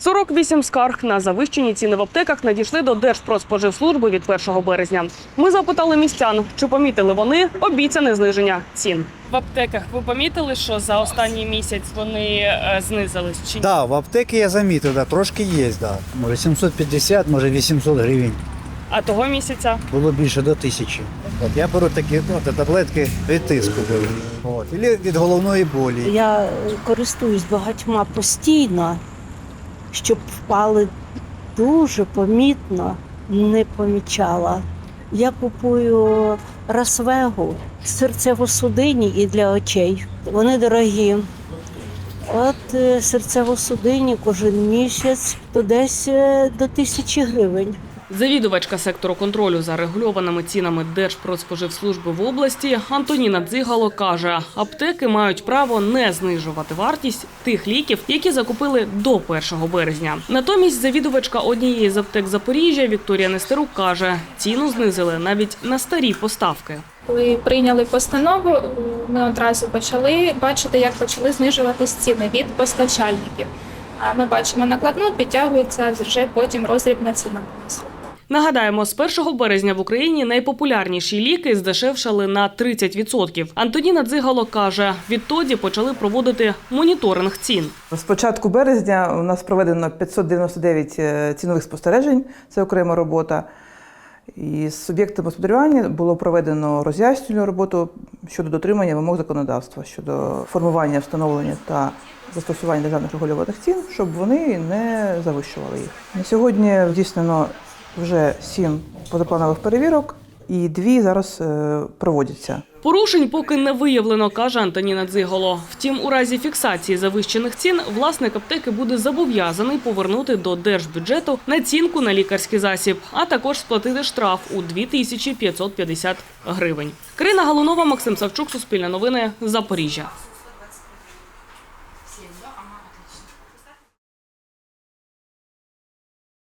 48 скарг на завищені ціни в аптеках надійшли до Держпродспоживслужби від 1 березня. Ми запитали містян, чи помітили вони обіцяне зниження цін. В аптеках ви помітили, що за останній місяць вони е, знизились чи ні? Да, в аптеки я замітив, да, трошки є, да. Може 750, може 800 гривень. А того місяця Було більше до тисячі. От я беру такі ну, таблетки від тиску беру. От. Ілі від головної болі. Я користуюсь багатьма постійно, щоб впали дуже помітно, не помічала. Я купую расвегу, серцево-судині і для очей. Вони дорогі. От е, серцево-судині кожен місяць то десь е, до тисячі гривень. Завідувачка сектору контролю за регульованими цінами Держпродспоживслужби в області Антоніна Дзигало каже, аптеки мають право не знижувати вартість тих ліків, які закупили до 1 березня. Натомість завідувачка однієї з аптек Запоріжжя Вікторія Нестерук каже, ціну знизили навіть на старі поставки. Коли прийняли постанову, ми одразу почали бачити, як почали знижуватись ціни від постачальників. А ми бачимо накладну, підтягується вже потім розрібна ціна. Нагадаємо, з 1 березня в Україні найпопулярніші ліки здешевшали на 30%. Антоніна Дзигало каже, відтоді почали проводити моніторинг цін. З початку березня у нас проведено 599 е, цінових спостережень, це окрема робота. І з суб'єктами господарювання було проведено роз'яснювальну роботу щодо дотримання вимог законодавства, щодо формування, встановлення та застосування державних регульованих цін, щоб вони не завищували їх. На сьогодні здійснено вже сім позапланових перевірок, і дві зараз е, проводяться. Порушень поки не виявлено, каже Антоніна Дзиголо. Втім, у разі фіксації завищених цін власник аптеки буде зобов'язаний повернути до держбюджету націнку на лікарський засіб, а також сплатити штраф у 2550 гривень. Крина Галунова, Максим Савчук, Суспільне новини, Запоріжжя.